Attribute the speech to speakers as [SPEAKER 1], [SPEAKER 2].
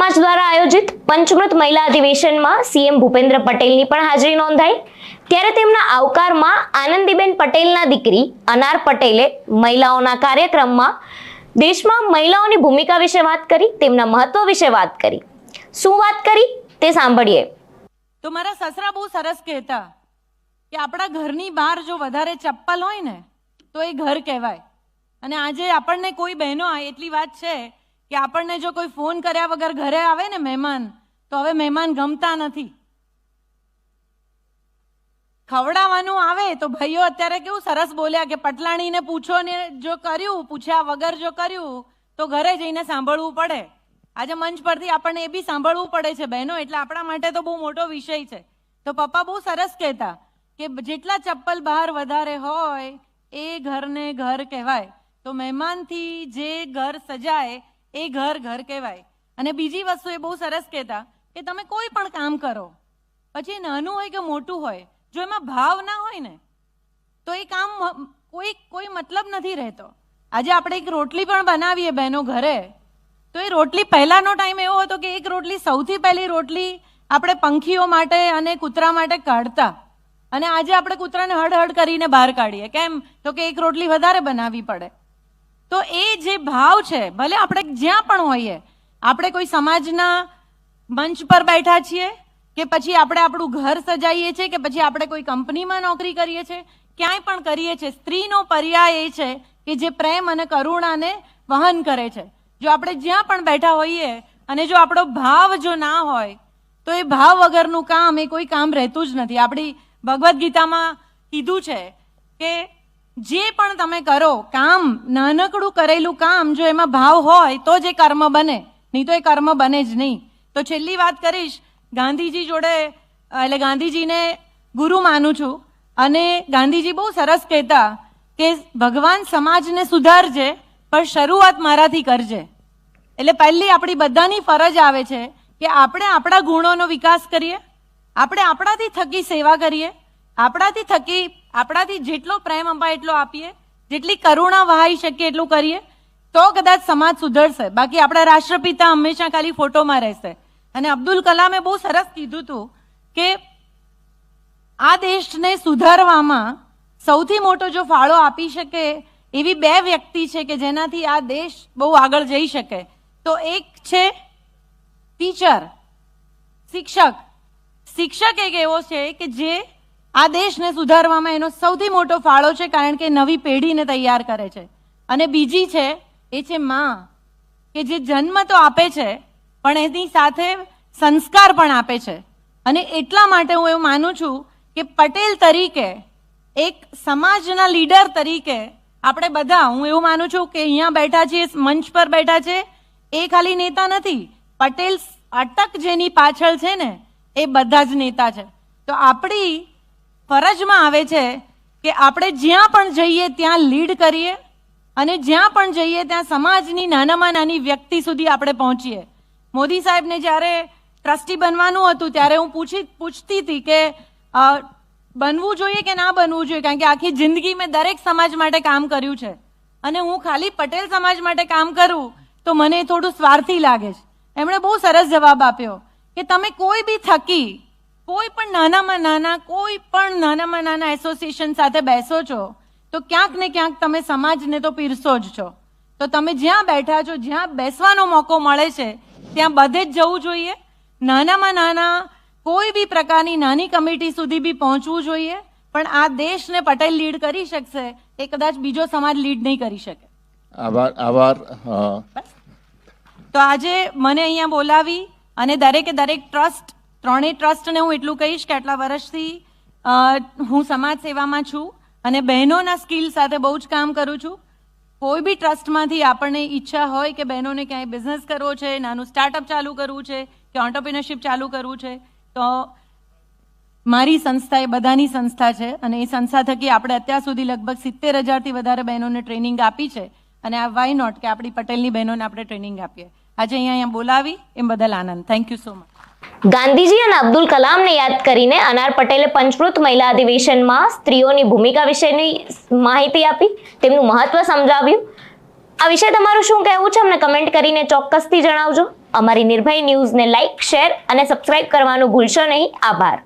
[SPEAKER 1] સમાજ દ્વારા આયોજિત પંચમૃત મહિલા અધિવેશનમાં સીએમ ભૂપેન્દ્ર પટેલની પણ હાજરી નોંધાઈ. ત્યારે તેમના આવકારમાં આનંદીબેન પટેલના દીકરી અનાર પટેલે મહિલાઓના કાર્યક્રમમાં દેશમાં મહિલાઓની ભૂમિકા વિશે વાત કરી, તેમના મહત્વ વિશે વાત કરી. શું વાત કરી તે સાંભળીએ.
[SPEAKER 2] તો મારા સસરા બહુ સરસ કહેતા કે આપણા ઘરની બહાર જો વધારે ચપ્પલ હોય ને, તો એ ઘર કહેવાય. અને આજે આપણને કોઈ બહેનો એટલી વાત છે કે આપણને જો કોઈ ફોન કર્યા વગર ઘરે આવે ને મહેમાન, તો હવે મહેમાન ગમતા નથી. ખવડાવવાનું આવે તો ભાઈઓ અત્યારે કેવું સરસ બોલ્યા કે પટલાણીને પૂછો ને જો કર્યું, પૂછ્યા વગર જો કર્યું, તો ઘરે જઈને સાંભળવું પડે. આજે મંચ પરથી આપણને એ બી સાંભળવું પડે છે બહેનો, એટલે આપણા માટે તો બહુ મોટો વિષય છે. તો પપ્પા બહુ સરસ કહેતા કે જેટલા ચપ્પલ બહાર વધારે હોય, એ ઘરને ઘર કહેવાય. તો મહેમાનથી જે ઘર સજાય એ ઘર ઘર કહેવાય. અને બીજી વસ્તુ એ બહુ સરસ કહેતા કે તમે કોઈ પણ કામ કરો, પછી નાનું હોય કે મોટું હોય, જો એમાં ભાવ ના હોય ને, તો એ કામ કોઈ કોઈ મતલબ નથી રહેતો. આજે આપણે એક રોટલી પણ બનાવીએ બહેનો ઘરે, તો એ રોટલી પહેલાનો ટાઈમ એવો હતો કે એક રોટલી સૌથી પહેલી રોટલી આપણે પંખીઓ માટે અને કૂતરા માટે કાઢતા. અને આજે આપણે કૂતરાને હડહડ હડ કરીને બહાર કાઢીએ. કેમ? તો કે એક રોટલી વધારે બનાવવી પડે. જે ભાવ છે, ભલે આપણે જ્યાં પણ હોઈએ, આપણે કોઈ સમાજના મંચ પર બેઠા છીએ કે પછી આપણે આપણું ઘર સજાઈએ છીએ કે પછી આપણે કોઈ કંપનીમાં નોકરી કરીએ છીએ, ક્યાંય પણ કરીએ છીએ, સ્ત્રીનો પર્યાય એ છે કે જે પ્રેમ અને કરુણાને વહન કરે છે. જો આપણે જ્યાં પણ બેઠા હોઈએ અને જો આપણો ભાવ જો ના હોય, તો એ ભાવ વગરનું કામ એ કોઈ કામ રહેતું જ નથી. આપણી ભગવદ્ ગીતામાં કીધું છે કે જે પણ તમે કરો, કામ, નાનકડું કરેલું કામ જો એમાં ભાવ હોય, તો જ એ કર્મ બને. નહીં તો એ કર્મ બને જ નહીં. તો છેલ્લી વાત કરીશ, ગાંધીજી જોડે, એટલે ગાંધીજીને ગુરુ માનું છું. અને ગાંધીજી બહુ સરસ કહેતા કે ભગવાન સમાજને સુધારજે, પણ શરૂઆત મારાથી કરજે. એટલે પહેલી આપણી બધાની ફરજ આવે છે કે આપણે આપણા ગુણોનો વિકાસ કરીએ, આપણે આપણાથી થકી સેવા કરીએ, આપણાથી થકી આપણાથી જેટલો પ્રેમ અપાય એટલો આપીએ. જેટલી કરુણા વહાઈ શકીએ એટલું કરીએ. તો કદાચ સમાજ સુધરશે. બાકી આપણા રાષ્ટ્રપિતા હંમેશા ખાલી ફોટોમાં રહેશે. અને અબ્દુલ કલામે બહુ સરસ કીધું હતું કે આ દેશને સુધારવામાં સૌથી મોટો જો ફાળો આપી શકે એવી બે વ્યક્તિ છે કે જેનાથી આ દેશ બહુ આગળ જઈ શકે. તો એક છે ટીચર, શિક્ષક. શિક્ષક એક એવો છે કે જે આ દેશને સુધારવામાં એનો સૌથી મોટો ફાળો છે કારણ કે નવી પેઢીને તૈયાર કરે છે. અને બીજી છે, એ છે માં, કે જે જન્મ તો આપે છે, પણ એની સાથે સંસ્કાર પણ આપે છે. અને એટલા માટે હું એવું માનું છું કે પટેલ તરીકે, એક સમાજના લીડર તરીકે આપણે બધા, હું એવું માનું છું કે અહીંયા બેઠા છીએ, મંચ પર બેઠા છે, એ ખાલી નેતા નથી. પટેલ અટક જેની પાછળ છે ને, એ બધા જ નેતા છે. તો આપણી ફરજમાં આવે છે કે આપણે જ્યાં પણ જઈએ ત્યાં લીડ કરીએ અને જ્યાં પણ જઈએ ત્યાં સમાજની નાનામાં નાની વ્યક્તિ સુધી આપણે પહોંચીએ. મોદી સાહેબને જ્યારે ટ્રસ્ટી બનવાનું હતું ત્યારે હું પૂછી પૂછતી હતી કે બનવું જોઈએ કે ના બનવું જોઈએ? કારણ કે આખી જિંદગી મેં દરેક સમાજ માટે કામ કર્યું છે. અને હું ખાલી પટેલ સમાજ માટે કામ કરું તો મને થોડું સ્વાર્થી લાગે છે. એમણે બહુ સરસ જવાબ આપ્યો કે તમે કોઈ બી થકી કોઈ પણ નાનામાં નાના કોઈ પણ નાનામાં નાના એસોસિએશન સાથે બેસો છો તો ક્યાંક ને ક્યાંક તમે સમાજને તો પીરસો જ છો. તો તમે જ્યાં બેઠા છો જ્યાં બેસવાનો મોકો મળે છે ત્યાં બધે જ જવું જોઈએ. નાનામાં નાના કોઈ બી પ્રકારની નાની કમિટી સુધી બી પહોંચવું જોઈએ પણ આ દેશને પટેલ લીડ કરી શકશે એ કદાચ બીજો સમાજ લીડ નહીં કરી શકે.
[SPEAKER 3] આભાર આભાર
[SPEAKER 2] તો આજે મને અહીંયા બોલાવી અને દરેકે દરેક ટ્રસ્ટ ત્રણેય ટ્રસ્ટને હું એટલું કહીશ કે આટલા વર્ષથી હું સમાજ સેવામાં છું અને બહેનોના સ્કિલ સાથે બહુ જ કામ કરું છું. કોઈ બી ટ્રસ્ટમાંથી આપણને ઈચ્છા હોય કે બહેનોને ક્યાંય બિઝનેસ કરવો છે, નાનું સ્ટાર્ટઅપ ચાલુ કરવું છે, કે ઓન્ટરપ્રિનરશિપ ચાલુ કરવું છે, તો મારી સંસ્થા એ બધાની સંસ્થા છે અને એ સંસ્થા થકી આપણે અત્યાર સુધી લગભગ સિત્તેર હજારથી વધારે બહેનોને ટ્રેનિંગ આપી છે અને આ વાય નોટ કે આપણી પટેલની બહેનોને આપણે ટ્રેનિંગ આપીએ. આજે અહીંયા અહીંયા બોલાવી, એમ બદલ આનંદ. Thank you so much
[SPEAKER 1] Gandhiji અને અબ્દુલ કલામને યાદ કરીને અનાર પટેલે પંચમૃત મહિલા અધિવેશનમાં સ્ત્રીઓની ભૂમિકા વિશેની માહિતી આપી, તેમનું મહત્વ સમજાવ્યું. આ વિશે તમારું શું કહેવું છે? અમને કમેન્ટ કરીને ચોક્કસથી જણાવજો. અમારી નિર્ભય ન્યૂઝને લાઇક શેર અને સબસ્ક્રાઇબ કરવાનું ભૂલશો નહીં. આભાર.